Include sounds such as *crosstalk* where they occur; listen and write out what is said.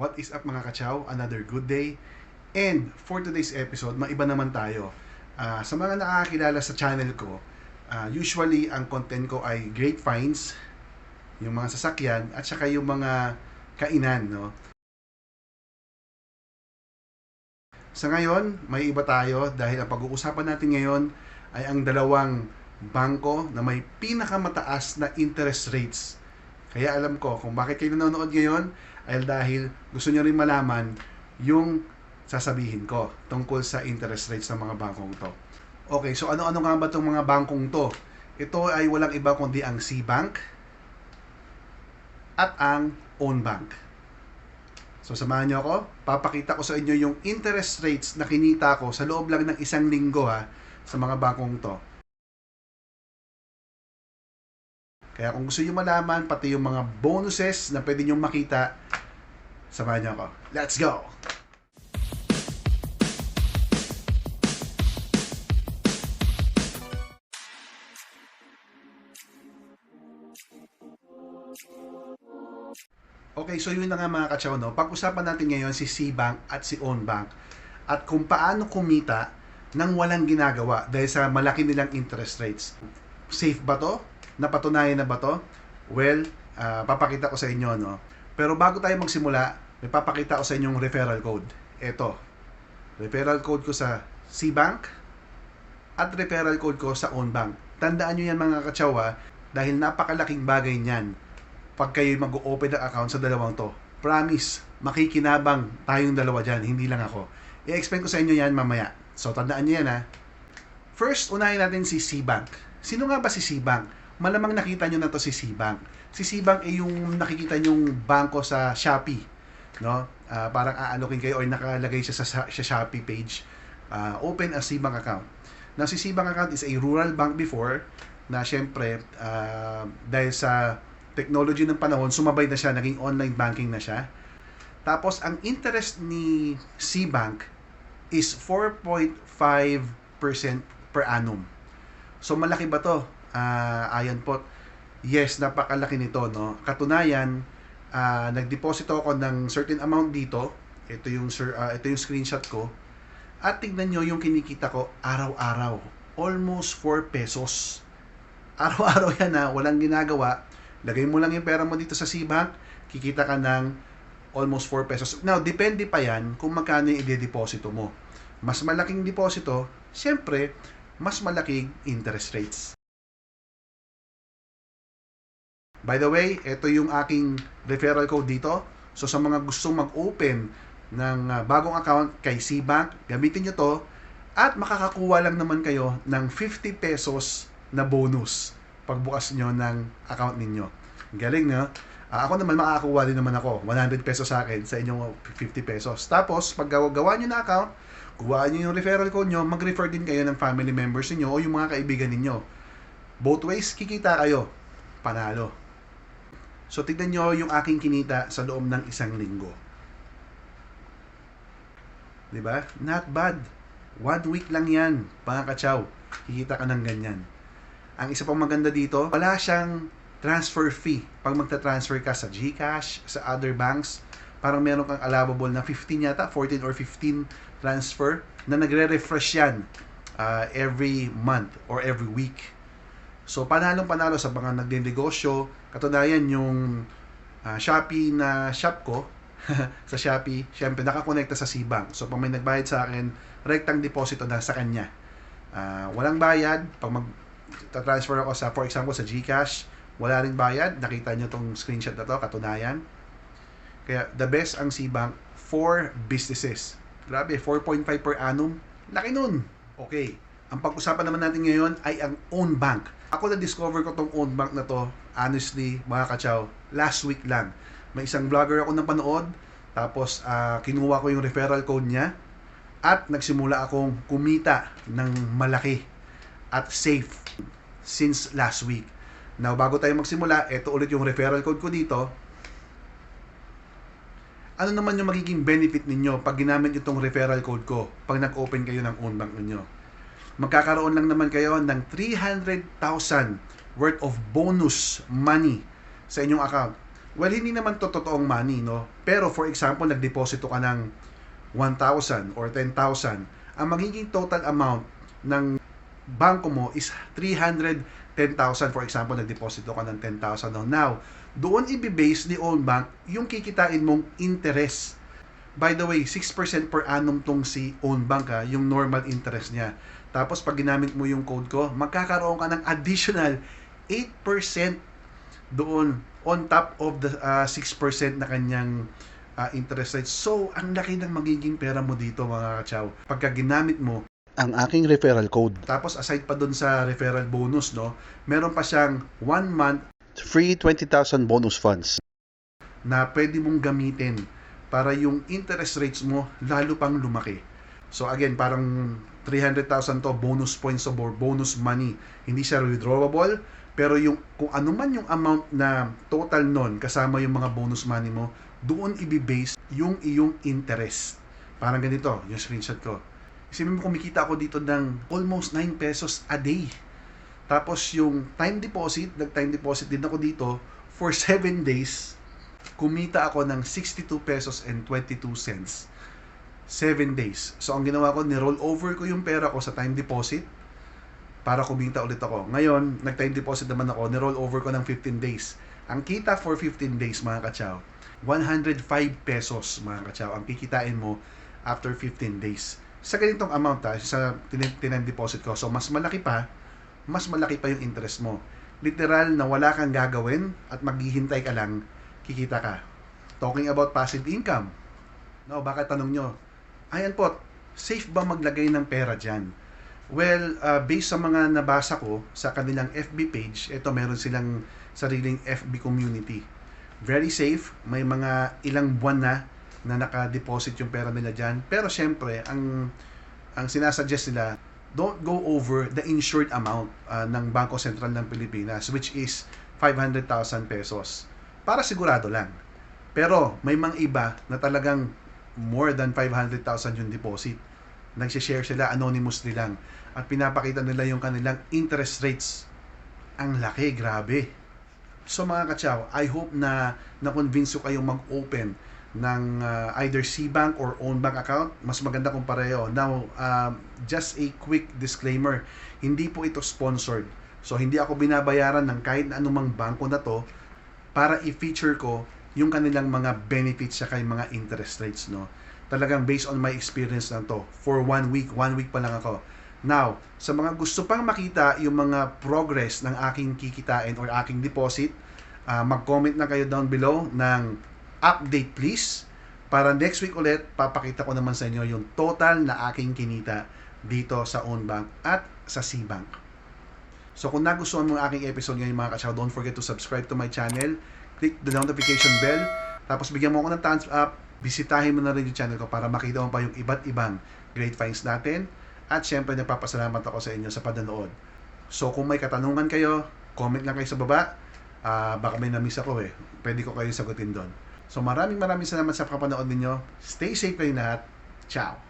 What is up mga kachaw? Another good day. And for today's episode, maiba naman tayo. Ah, sa mga nakakilala sa channel ko, ah, usually ang content ko ay great finds, yung mga sasakyan, at saka yung mga kainan, no? Sa ngayon, may iba tayo dahil ang pag-uusapan natin ngayon ay ang dalawang bangko na may pinakamataas na interest rates. Kaya alam ko kung bakit kayo nanonood ngayon ay dahil gusto nyo rin malaman yung sasabihin ko tungkol sa interest rates ng mga bangkong to. Okay, so ano-ano nga ba itong mga bangkong to? Ito ay walang iba kundi ang C-Bank at ang Own Bank. So samahan niyo ako, papakita ko sa inyo yung interest rates na kinita ko sa loob lang ng isang linggo ha sa mga bangkong to. Kaya kung gusto niyo malaman pati yung mga bonuses na pwede niyo makita, samahan niyo ako. Let's go! Okay, so yun na nga mga kachaw, no? Pag-usapan natin ngayon si C-Bank at si Own Bank at kung paano kumita nang walang ginagawa dahil sa malaki nilang interest rates. Safe ba to? Napatunayan na ba to? Well, ah, papakita ko sa inyo, no? Pero bago tayo magsimula, may papakita ko sa inyong referral code. Ito. Referral code ko sa C-Bank at referral code ko sa Own Bank. Tandaan nyo yan mga kachawa dahil napakalaking bagay niyan pag kayo mag-open ng account sa dalawang to. Promise, makikinabang tayong dalawa dyan, hindi lang ako. I-explain ko sa inyo yan mamaya. So, tandaan nyo yan ha. First, unahin natin si C-Bank. Sino nga ba si C-Bank? Malamang nakita nyo na to si C-Bank. Si C-Bank ay yung nakikita nyong bangko sa Shopee. No? Ah, parang aalokin kayo or nakalagay siya sa, sa Shopee page. Ah, open a C-Bank account. Now, si C-Bank account is a rural bank before na syempre, ah, dahil sa technology ng panahon, sumabay na siya, naging online banking na siya. Tapos, ang interest ni C-Bank is 4.5% per annum. So, malaki ba to? Ah, ayan po. Yes, napakalaki nito, no? Katunayan, ah, nagdeposito ako ng certain amount dito. Ito yung, sir, ah, ito yung screenshot ko. At tignan nyo yung kinikita ko araw-araw. Almost 4 pesos. Araw-araw yan ha, walang ginagawa lagay mo lang yung pera mo dito sa C-Bank, kikita ka ng almost 4 pesos. Now, depende pa yan kung magkano yung i-deposito mo. Mas malaking deposito, syempre, mas malaking interest rates. By the way, ito yung aking referral code dito. So, sa mga gustong mag-open ng uh, bagong account kay C-Bank, gamitin nyo to at makakakuha lang naman kayo ng 50 pesos na bonus pagbukas nyo ng account ninyo. Galing, no? Ah, ako naman makakakuha din naman ako. 100 pesos sa akin sa inyong 50 pesos. Tapos, pag gawa, nyo na account, kuha nyo yung referral code nyo, mag-refer din kayo ng family members niyo o yung mga kaibigan ninyo. Both ways, kikita kayo. Panalo. So, tignan nyo yung aking kinita sa loob ng isang linggo. ba? Not bad. One week lang yan, mga kachaw. Kikita ka ng ganyan. Ang isa pang maganda dito, wala siyang transfer fee. Pag magta-transfer ka sa GCash, sa other banks, parang meron kang allowable na 15 yata, 14 or 15 transfer na nagre-refresh yan uh, every month or every week. So, panalong panalo sa mga nagde-negosyo. Katunayan yung uh, Shopee na shop ko, *laughs* sa Shopee, syempre nakakonekta sa C-Bank. So, pag may nagbayad sa akin, rectang deposito na sa kanya. Uh, walang bayad. Pag mag transfer ako sa, for example, sa GCash, wala ring bayad. Nakita nyo tong screenshot na to, katunayan. Kaya, the best ang C-Bank for businesses. Grabe, 4.5 per annum. Laki nun. Okay. Ang pag-usapan naman natin ngayon ay ang own bank. Ako na-discover ko tong own bank na to, honestly, mga kachaw, last week lang. May isang vlogger ako napanood, tapos uh, kinuha ko yung referral code niya, at nagsimula akong kumita ng malaki at safe since last week. Now, bago tayo magsimula, ito ulit yung referral code ko dito. Ano naman yung magiging benefit ninyo pag ginamit itong referral code ko pag nag-open kayo ng own bank ninyo? Magkakaroon lang naman kayo ng 300,000 worth of bonus money sa inyong account. Well, hindi naman to totoong money, no? Pero for example, nagdeposito ka ng 1,000 or 10,000, ang magiging total amount ng bangko mo is 310,000. For example, nagdeposito ka ng 10,000. No? Now, doon i-base ni own bank yung kikitain mong interest. By the way, 6% per annum tong si own bank ha, yung normal interest niya. Tapos pag ginamit mo yung code ko, magkakaroon ka ng additional 8% doon on top of the uh, 6% na kanyang uh, interest rate. So, ang laki ng magiging pera mo dito mga kachaw. Pagka ginamit mo, ang aking referral code. tapos aside pa doon sa referral bonus, no, meron pa siyang 1 month Free 20,000 bonus funds. na pwede mong gamitin para yung interest rates mo lalo pang lumaki. So again, parang 300,000 to bonus points or bonus money. Hindi siya withdrawable, pero yung kung ano man yung amount na total nun kasama yung mga bonus money mo, doon i-base yung iyong interest. Parang ganito, yung screenshot ko. Isipin mo kumikita ako dito ng almost 9 pesos a day. Tapos yung time deposit, nag-time deposit din ako dito for 7 days. Kumita ako ng 62 pesos and 22 cents. 7 days. So ang ginawa ko, ni-roll over ko yung pera ko sa time deposit para kumita ulit ako. Ngayon, nag-time deposit naman ako, ni-roll over ko ng 15 days. Ang kita for 15 days, mga kachaw, 105 pesos, mga kachaw, ang kikitain mo after 15 days. Sa ganitong amount, ha, sa tin- time deposit ko. So, mas malaki pa, mas malaki pa yung interest mo. Literal na wala kang gagawin at maghihintay ka lang, kikita ka. Talking about passive income. No, bakit tanong nyo? Ayan po, safe ba maglagay ng pera dyan? Well, uh, based sa mga nabasa ko sa kanilang FB page, ito meron silang sariling FB community. Very safe, may mga ilang buwan na na naka-deposit yung pera nila dyan. Pero syempre, ang ang sinasuggest nila, don't go over the insured amount uh, ng Bangko Sentral ng Pilipinas, which is 500,000 pesos. Para sigurado lang. Pero may mga iba na talagang more than 500,000 yung deposit. Nagsishare sila anonymously lang at pinapakita nila yung kanilang interest rates. Ang laki, grabe. So mga kachaw, I hope na na-convince ko kayong mag-open ng uh, either C-Bank or own bank account. Mas maganda kung pareho. Now, um, just a quick disclaimer. Hindi po ito sponsored. So hindi ako binabayaran ng kahit na anumang bangko na to para i-feature ko yung kanilang mga benefits sa yung mga interest rates no talagang based on my experience lang to for one week one week pa lang ako now sa mga gusto pang makita yung mga progress ng aking kikitain or aking deposit uh, mag-comment na kayo down below ng update please para next week ulit papakita ko naman sa inyo yung total na aking kinita dito sa own bank at sa C-Bank So kung nagustuhan mo ang aking episode ngayon mga kachaw, don't forget to subscribe to my channel, click the notification bell, tapos bigyan mo ako ng thumbs up, bisitahin mo na rin yung channel ko para makita mo pa yung iba't ibang great finds natin. At syempre, nagpapasalamat ako sa inyo sa panonood. So kung may katanungan kayo, comment lang kayo sa baba. Ah, baka may na-miss ako eh. Pwede ko kayo sagutin doon. So maraming maraming salamat sa kapanood ninyo. Stay safe kayo lahat. Ciao!